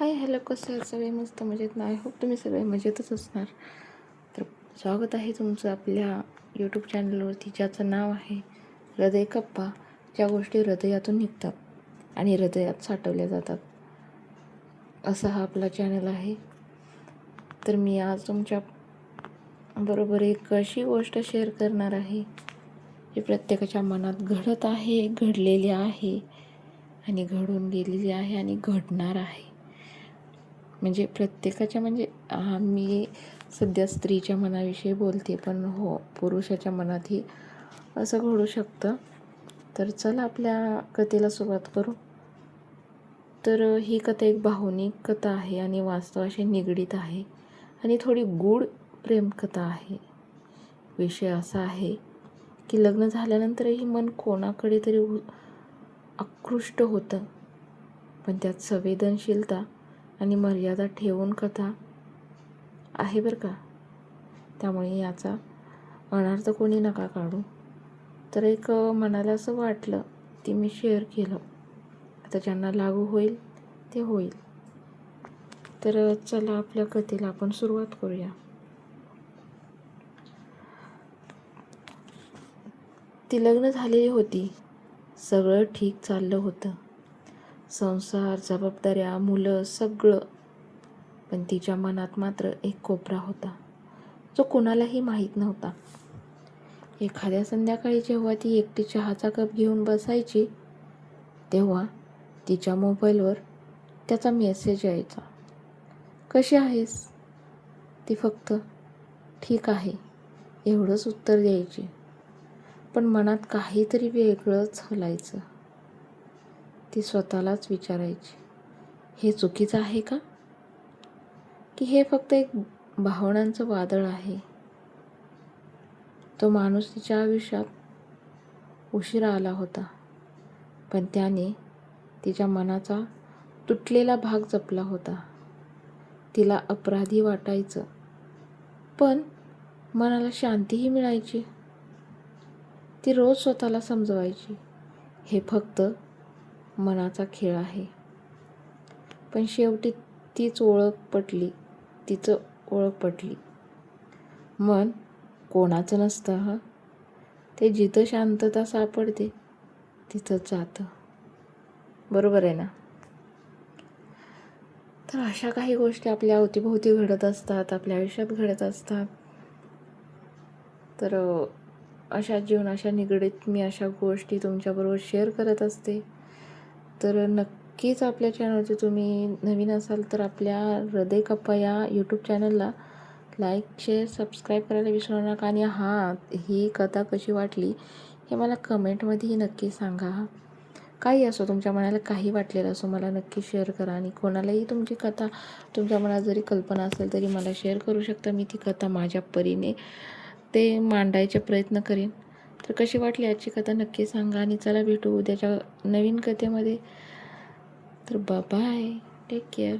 Hi hello कसं आहे सगळे मस्त मजेत ना? आय होप तुम्ही सगळे मजेतच असणार. तर स्वागत आहे तुमचं आपल्या यूट्यूब चॅनलवरती ज्याचं नाव आहे हृदय कप्पा. ज्या गोष्टी हृदयातून निघतात आणि हृदयात साठवल्या जातात. असा हा आपला चॅनल आहे. तर मी आज तुमच्या बरोबर एक अशी गोष्ट शेअर करणार आहे जी प्रत्येकाच्या मनात घडत आहे घडलेली आहे आणि घडून गेलेली आहे आणि घडणार आहे. म्हणजे प्रत्येकाच्या म्हणजे हा मी सध्या स्त्रीच्या मनाविषयी बोलते पण हो पुरुषाच्या मनातही असं घडू शकतं. तर चला आपल्या कथेला सुरुवात करू. तर ही कथा एक भावनिक कथा आहे आणि वास्तवाशी निगडीत आहे आणि थोडी गूढ प्रेमकथा आहे. विषय असा आहे की लग्न झाल्यानंतरही मन कोणाकडे तरी उ- आकृष्ट होतं. पण त्यात संवेदनशीलता आणि मर्यादा ठेवून कथा आहे बरं का? त्यामुळे याचा अनर्थ कोणी नका काढू. तर एक मनाला असं वाटलं ते मी शेअर केलं. आता ज्यांना लागू होईल ते होईल. तर चला आपल्या कथेला आपण सुरुवात करूया. ती लग्न झालेली होती. सगळं ठीक चाललं होतं. संसार जबाबदाऱ्या मुलं सगळं. पण तिच्या मनात मात्र एक कोपरा होता. जो कोणालाही माहीत नव्हता. एखाद्या संध्याकाळी जेव्हा ती एकटी चहाचा कप घेऊन बसायची तेव्हा तिच्या मोबाईलवर त्याचा मेसेज यायचा. कशी आहेस? ती फक्त ठीक आहे एवढंच उत्तर द्यायची. पण मनात काहीतरी वेगळंच हलायचं. ती स्वतःलाच विचारायची. हे चुकीचं आहे का? की हे फक्त एक भावनांचं वादळ आहे? तो माणूस तिच्या आयुष्यात उशिरा आला होता. पण त्याने तिच्या मनाचा तुटलेला भाग जपला होता. तिला अपराधी वाटायचं. पण मनाला शांतीही मिळायची. ती रोज स्वतःला समजवायची. हे फक्त मनाचा खेळ आहे. पण शेवटी तीच ओळख पटली तिचं ओळख पटली. मन कोणाचं नसतं हं? ते जिथं शांतता सापडते तिथं जातं. बरोबर आहे ना? तर अशा काही गोष्टी आपल्या अवतीभोवती घडत असतात आपल्या आयुष्यात घडत असतात. तर अशा जीवनाशा निगडीत मी अशा गोष्टी तुमच्याबरोबर शेअर करत असते. तर नक्कीच आपल्या चॅनलचे तुम्ही नवीन असाल तर आपल्या हृदय कप्पा या यूट्यूब चॅनलला लाईक शेअर सबस्क्राईब करायला विसरू नका. आणि हां ही कथा कशी वाटली हे मला कमेंटमध्येही नक्की सांगा. काही असो तुमच्या मनाला काही वाटलेलं असो मला नक्की शेअर करा. आणि कोणालाही तुमची कथा तुमच्या मनात जरी कल्पना असेल तरी मला शेअर करू शकता. मी ती कथा माझ्या परीने ते मांडायचे प्रयत्न करेन. तर कशी वाटली आजची कथा? नक्की सांगा आणि चला भेटू उद्याच्या नवीन कथेमध्ये. तर बाय टेक केअर